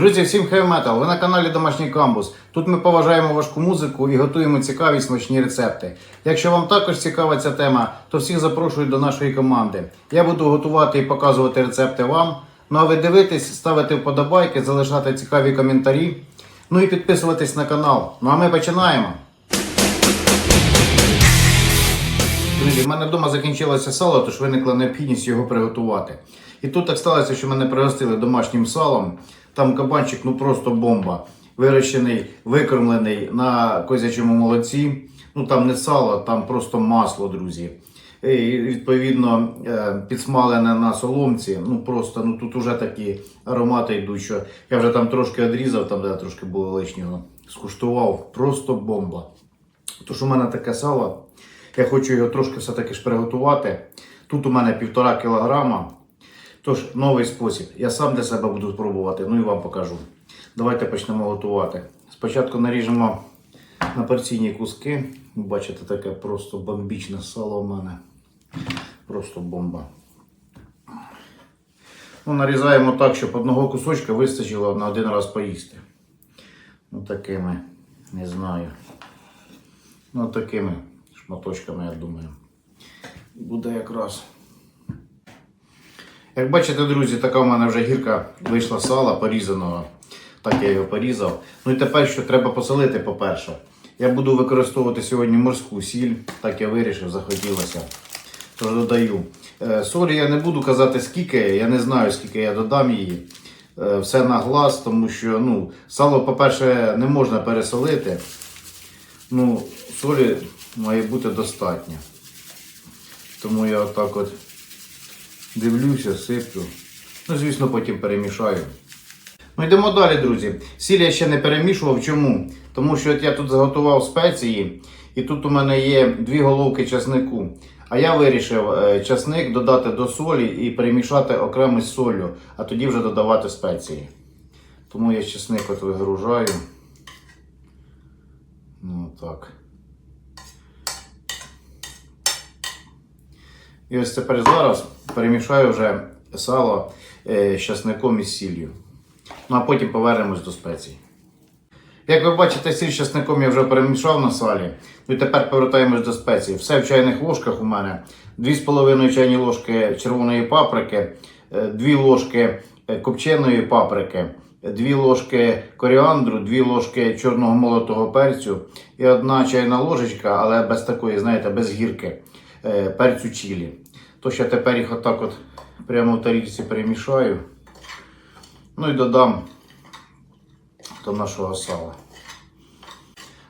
Друзі, всім хай метал! Ви на каналі Домашній Камбус. Тут ми поважаємо важку музику і готуємо цікаві смачні рецепти. Якщо вам також цікава ця тема, то всіх запрошую до нашої команди. Я буду готувати і показувати рецепти вам. Ну а ви дивитесь, ставити вподобайки, залишати цікаві коментарі. Ну і підписуватись на канал. Ну а ми починаємо. Друзі, в мене вдома закінчилося сало, тож виникла необхідність його приготувати. І тут так сталося, що мене пригостили домашнім салом. Там кабанчик, ну просто бомба. Вирощений, викормлений на козячому молоці. Ну там не сало, там просто масло, друзі. І відповідно е, підсмалене на соломці. Ну просто ну тут вже такі аромати йдуть, що я вже там трошки одрізав, там де трошки було лишнього. Скуштував. Просто бомба. Тож у мене таке сало. Я хочу його трошки все-таки ж приготувати. Тут у мене півтора кілограма. Тож, новий спосіб. Я сам для себе буду спробувати, ну і вам покажу. Давайте почнемо готувати. Спочатку наріжемо на порційні куски. Бачите, таке просто бомбічне сало у мене. Просто бомба. Ну, нарізаємо так, щоб одного кусочка вистачило на один раз поїсти. Ну, такими, не знаю. Ну, такими шматочками, я думаю. Буде якраз. Як бачите, друзі, така в мене вже гірка вийшла сала порізаного. Так я його порізав. Ну і тепер що треба посолити, по-перше. Я буду використовувати сьогодні морську сіль, так я вирішив, захотілося. Тож додаю. Е, Солі я не буду казати скільки, я не знаю, скільки я додам її. Е, Все на глаз, тому що ну, сало, по-перше, не можна пересолити. Ну, солі має бути достатньо. Тому я отак от дивлюся, сиплю. Ну, звісно, потім перемішаю. Ну йдемо далі, друзі. Сіль я ще не перемішував. Чому? Тому що от я тут заготував спеції, і тут у мене є дві головки часнику. А я вирішив е, часник додати до солі і перемішати окремо з солью, а тоді вже додавати спеції. Тому я часник от вигружаю. Ну так. І ось тепер зараз перемішаю вже сало е, з часником і сіллю. Ну а потім повернемось до спецій. Як ви бачите, сіль з часником я вже перемішав на салі. Ну і тепер повертаємось до спецій. Все в чайних ложках у мене. 2,5 чайні ложки червоної паприки, 2 ложки е, копченої паприки, 2 ложки коріандру, 2 ложки чорного молотого перцю і одна чайна ложечка, але без такої, знаєте, без гірки е, перцю чилі. Тож я тепер їх отак от прямо в тарілці перемішаю. Ну і додам до нашого сала.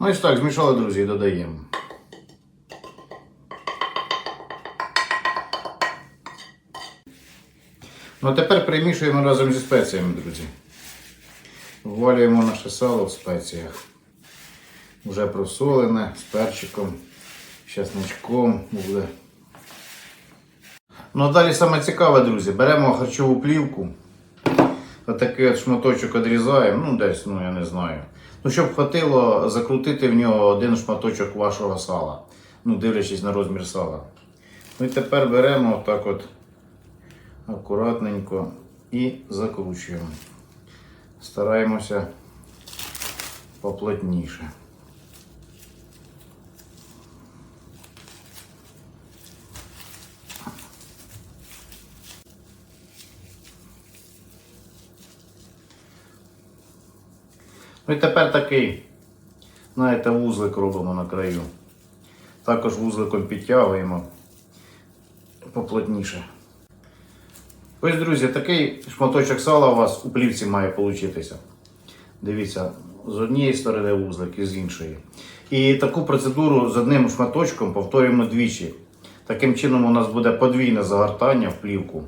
Ну і так, змішали, друзі, і додаємо. Ну а тепер перемішуємо разом зі спеціями, друзі. Ввалюємо наше сало в спеціях. Вже просолене з перчиком, з чесночком буде. Ну а далі саме цікаве, друзі. Беремо харчову плівку. Отакий от шматочок відрізаємо, ну десь, ну я не знаю. Ну, щоб хватило закрутити в нього один шматочок вашого сала. Ну, дивлячись на розмір сала. Ну і тепер беремо отак от акуратненько і закручуємо. Стараємося поплотніше. Ну і тепер такий, знаєте, вузлик робимо на краю. Також вузликом підтягуємо поплотніше. Ось, друзі, такий шматочок сала у вас у плівці має получитися. Дивіться, з однієї сторони вузлик і з іншої. І таку процедуру з одним шматочком повторюємо двічі. Таким чином у нас буде подвійне загортання в плівку.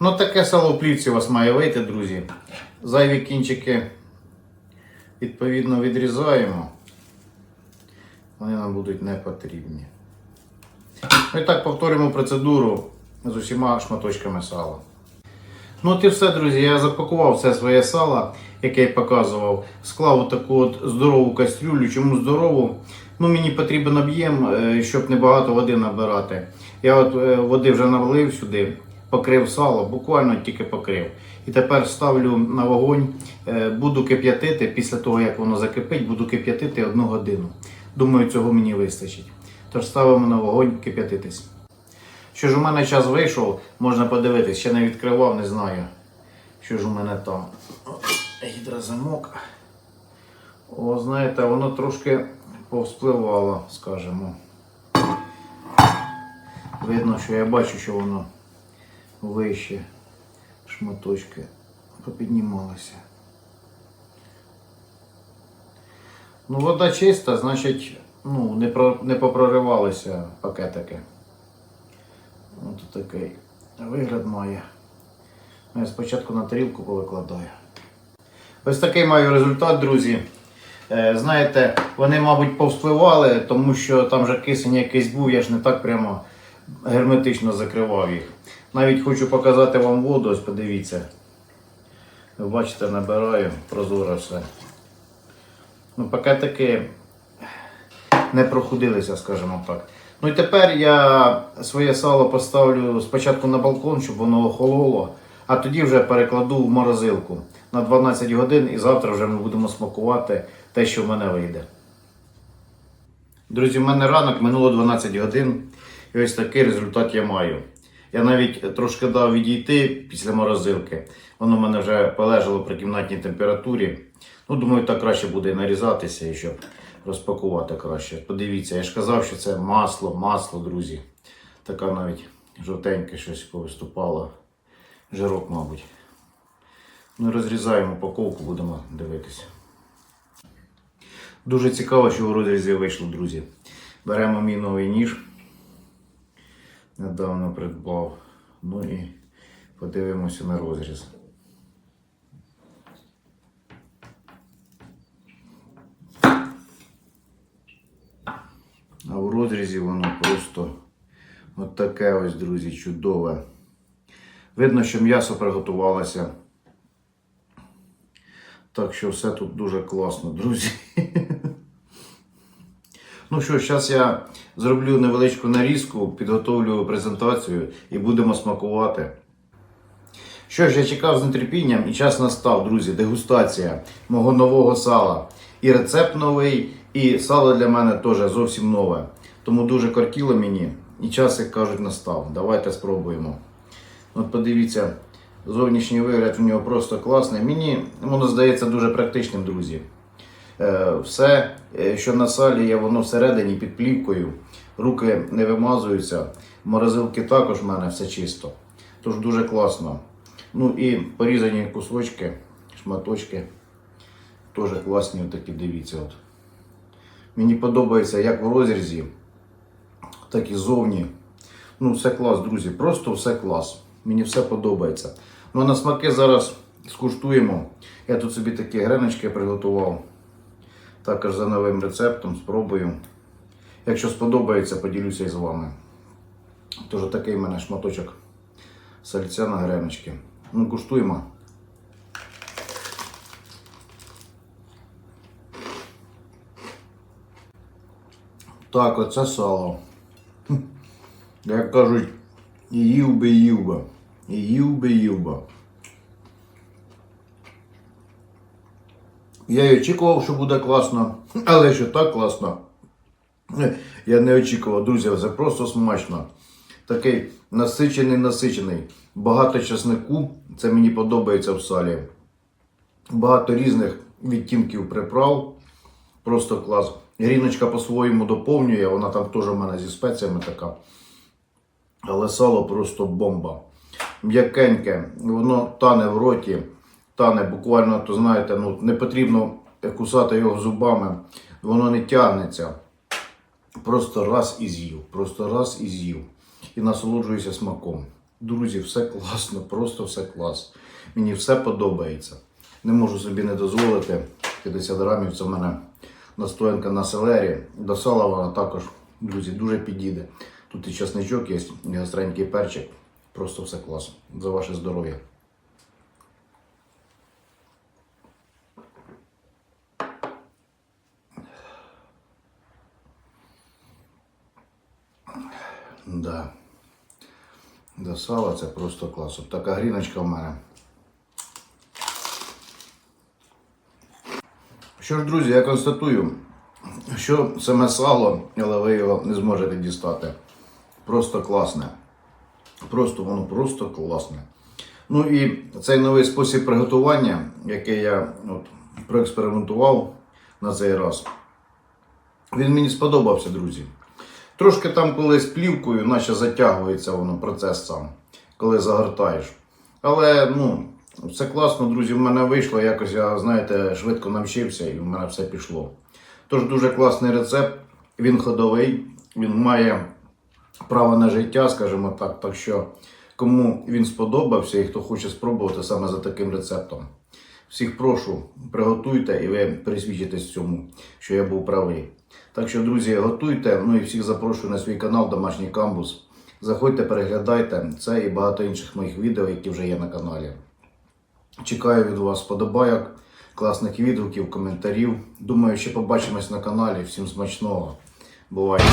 Ну, таке сало в плівці у вас має вийти, друзі. Зайві кінчики відповідно відрізаємо. Вони нам будуть не потрібні. Ну так повторюємо процедуру з усіма шматочками сала. Ну от і все, друзі. Я запакував все своє сало, яке я показував. Склав таку от здорову кастрюлю. Чому здорову? Ну, Мені потрібен об'єм, е, щоб небагато води набирати. Я от е, води вже налив сюди, покрив сало, буквально тільки покрив. І тепер ставлю на вогонь, Е, буду кип'ятити, після того як воно закипить, буду кип'ятити одну годину. Думаю, цього мені вистачить. Тож ставимо на вогонь кип'ятитись. Що ж у мене час вийшов, можна подивитись, ще не відкривав, не знаю. Що ж у мене там? Гідрозамок. О, знаєте, воно трошки повспливало, скажімо. Видно, що я бачу, що воно вище шматочки попіднімалися. Ну, вода чиста, значить, ну, не, про, не попроривалися пакетики. Ось такий вигляд має. Ну, Я спочатку на тарілку повикладаю. Ось такий маю результат, друзі. Е, Знаєте, вони, мабуть, повспливали, тому що там вже кисень якийсь був, я ж не так прямо герметично закривав їх. Навіть хочу показати вам воду, ось подивіться. Ви бачите, набираю прозоро все. Ну, пакетики не проходилися, скажімо так. Ну і тепер я своє сало поставлю спочатку на балкон, щоб воно охололо, а тоді вже перекладу в морозилку на 12 годин і завтра вже ми будемо смакувати те, що в мене вийде. Друзі, в мене ранок минуло 12 годин, і ось такий результат я маю. Я навіть трошки дав відійти після морозилки. Воно в мене вже полежало при кімнатній температурі. Ну, думаю, так краще буде нарізатися і щоб розпакувати краще. Подивіться, я ж казав, що це масло, масло, друзі. Така навіть жовтеньке щось повиступало. Жирок, мабуть. Ну, розрізаємо упаковку, будемо дивитися. Дуже цікаво, що в розрізі вийшло, друзі. Беремо мій новий ніж. Недавно придбав. Ну і подивимося на розріз. А в розрізі воно просто от таке ось, друзі, чудове. Видно, що м'ясо приготувалося. Так що все тут дуже класно, друзі. Ну що, зараз я зроблю невеличку нарізку, підготовлю презентацію і будемо смакувати. Що ж, я чекав з нетерпінням і час настав, друзі, дегустація мого нового сала. І рецепт новий, і сало для мене теж зовсім нове. Тому дуже кортіло мені. І час, як кажуть, настав. Давайте спробуємо. От подивіться, зовнішній вигляд у нього просто класний. Мені воно здається дуже практичним, друзі. Е, Все, е, що на салі є, воно всередині під плівкою. Руки не вимазуються. Морозилки також в мене все чисто. Тож дуже класно. Ну і порізані кусочки, шматочки. Теж класні такі, дивіться. От. Мені подобається як в розрізі, так і зовні. Ну, все клас, друзі. Просто все клас. Мені все подобається. Ну а на смаки зараз скуштуємо. Я тут собі такі греночки приготував. Також за новим рецептом спробую. Якщо сподобається, поділюся із вами. Тож такий в мене шматочок сальця на греночки. Ну, куштуємо. Так, оце сало. Як кажуть, і їв би їв би. І їв би їв би. Я й очікував, що буде класно, але що так класно. Я не очікував, друзі, це просто смачно. Такий насичений, насичений. Багато часнику, це мені подобається в салі. Багато різних відтінків приправ. Просто клас. Гріночка по-своєму доповнює, вона там теж у мене зі спеціями така. Але сало просто бомба. М'якеньке, воно тане в роті, тане буквально, то знаєте, ну, не потрібно кусати його зубами, воно не тягнеться. Просто раз і з'їв, просто раз і з'їв. І насолоджуюся смаком. Друзі, все класно, просто все клас. Мені все подобається. Не можу собі не дозволити. 50 грамів це в мене настоянка на селері. До сала вона також, друзі, дуже підійде. Тут і часничок є, і гостренький перчик. Просто все клас. За ваше здоров'я. Да. До сала це просто клас. От така гріночка в мене. Що ж, друзі, я констатую, що саме сало, але ви його не зможете дістати. Просто класне. Просто воно просто класне. Ну і цей новий спосіб приготування, який я от, проекспериментував на цей раз, він мені сподобався, друзі. Трошки там колись плівкою, наче затягується воно процес сам, коли загортаєш. Але ну, все класно, друзі, в мене вийшло. Якось я, знаєте, швидко навчився і в мене все пішло. Тож дуже класний рецепт, він ходовий, він має право на життя, скажімо так. Так що, кому він сподобався і хто хоче спробувати саме за таким рецептом. Всіх прошу, приготуйте і ви присвідчитесь цьому, що я був правий. Так що, друзі, готуйте. Ну і всіх запрошую на свій канал Домашній Камбус. Заходьте, переглядайте це і багато інших моїх відео, які вже є на каналі. Чекаю від вас вподобайок, класних відгуків, коментарів. Думаю, ще побачимось на каналі. Всім смачного. Бувайте!